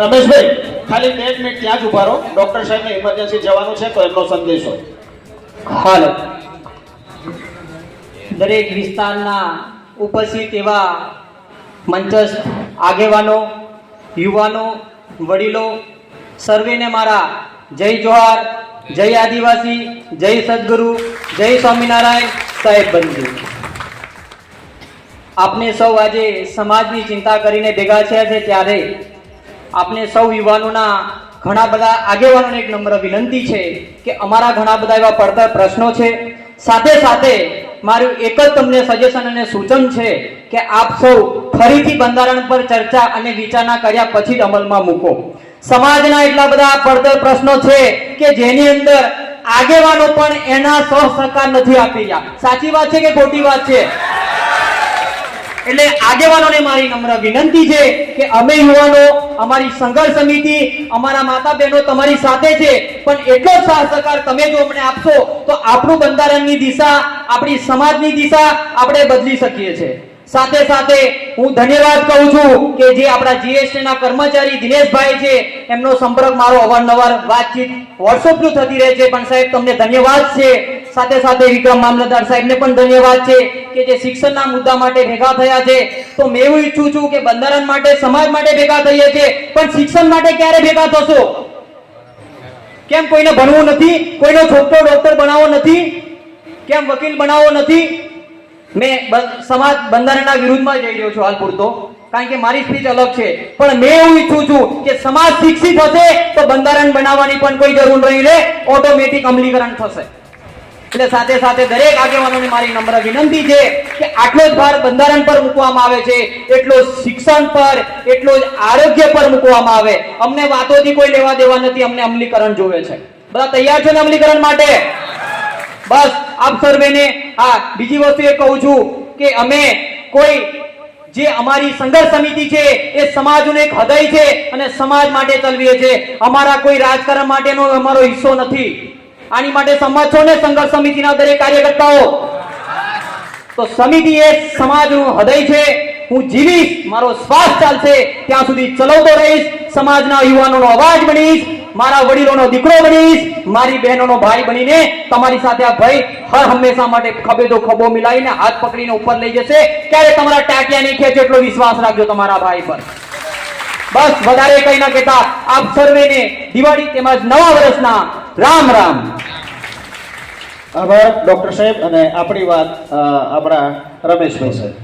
રમેશભાઈ. ખાલી બે મિનિટ ત્યાં જ ઊભા રહો. ડોક્ટર સાહેબને ઇમરજન્સી જવાનું છે તો એમનો સંદેશો હાલો. દરેક વિસ્તારના ઉપસ્થિત એવા મંચસ્થ આગેવાનો યુવાનો વડીલો સર્વેને મારા જય જોહાર જય આદિવાસી જય સદગુરુ જય સ્વામિનારાયણ સાહેબ બંધુ. આપને સૌ આજે સમાજની ચિંતા કરીને ભેગા થયા છે ત્યારે આપને સૌ યુવાનોના ઘણા બધા આગેવાનોને એક નમ્ર વિનંતી છે કે અમારા ઘણા બધા એવા પડતર પ્રશ્નો છે. સાથે સાથે મારું એક જ તમને સજેશન અને સૂચન છે કે આપ સૌ ફરીથી બંધારણ પર ચર્ચા અને વિચારણા કર્યા પછી જ અમલમાં મૂકો. સમાજના એટલા બધા પડતર પ્રશ્નો છે કે જેની અંદર આગેવાનો પણ એના સહસહકાર નથી આપી રહ્યા. સાચી વાત છે કે ખોટી વાત છે? એટલે આગેવાનોને મારી નમ્ર વિનંતી છે કે અમે યુવાનો, અમારી સંઘર્ષ સમિતિ, અમારા માતા બહેનો તમારી સાથે છે, પણ એટલો જ સાથ સહકાર તમે જો અમને આપશો, તો આપણું બંધારણની દિશા, આપણી સમાજની દિશા આપણે બદલી શકીએ છીએ સાથે સાથે હું ધન્યવાદ કહું છું કે જે આપણા જીએસટી ના કર્મચારી દિનેશભાઈ છે, એમનો સંપર્ક મારો અવારનવાર વાતચીત વોટ્સઅપ થતી રહે છે. પણ સાહેબ, તમને ધન્યવાદ છે સાથે સાથે વિક્રમ મામલતદાર સાહેબને પણ ધન્યવાદ છે કે જે શિક્ષણના મુદ્દા માટે ભેગા થયા છે. તો મેં એવું ઈચ્છું છું કે બંધારણ માટે, સમાજ માટે ભેગા થઈએ છીએ, પણ શિક્ષણ માટે ક્યારે ભેગા થશો? કેમ કોઈને ભણવું નથી? કોઈનો છોકરો ડોક્ટર બનાવવો નથી? કેમ વકીલ બનાવવો નથી? મેં સમાજ બંધારણના વિરુદ્ધમાં જઈ રહ્યો છું હાલ પૂરતો. કારણ કે મારી સ્પીચ અલગ છે. પણ મેં એવું ઈચ્છું છું કે સમાજ શિક્ષિત હશે તો બંધારણ બનાવવાની પણ કોઈ જરૂર નહીં રહે. ઓટોમેટિક અમલીકરણ થશે. એટલે સાથે સાથે દરેક આગેવાનોને મારી નમ્ર વિનંતી છે કે આટલો જ ભાર બંધારણ પર મૂકવામાં આવે છે, એટલો શિક્ષણ પર, એટલો જ આરોગ્ય પર મૂકવામાં આવે. અમને વાતોથી કોઈ લેવા દેવા નથી, અમને અમલીકરણ જોવે છે. બધા તૈયાર છો ને અમલીકરણ માટે? બસ, આપ સર્વેને હા બીજી વસ્તુ એ કહું છું કે અમે કોઈ જે અમારી સંઘર્ષ સમિતિ છે, એ સમાજનું એક હૃદય છે અને સમાજ માટે ચલવીએ છે અમારા કોઈ રાજકારણ માટેનો અમારો હિસ્સો નથી. આની માટે સંમત છો ને? સંઘર્ષ સમિતિના દરેક કાર્યકર્તાઓ. તો સમિતિ એ સમાજનું હૃદય છે. હું જીવીશ, મારો શ્વાસ ચાલશે. ત્યાં સુધી ચલાવતો રહીશ. સમાજના યુવાનોનો અવાજ બનીશ. મારા વડીલોનો દીકરો બનીશ. મારી બહેનોનો ભાઈ બનીને તમારી સાથે આ ભાઈ હર હંમેશા માટે ખભે તો ખભો મિલાવીને હાથ પકડીને ઉપર લઈ જશે. ક્યારે તમારા ટાટિયા નહીં ખેંચે એટલો વિશ્વાસ રાખજો તમારા ભાઈ પર. બસ, વધારે કઈ ના કહેતા. આપ સર્વેને દિવાળી તેમજ નવા વર્ષના રામ રામ. આભાર ડોક્ટર સાહેબ અને આપણી વાત આપણા રમેશભાઈ સાહેબ.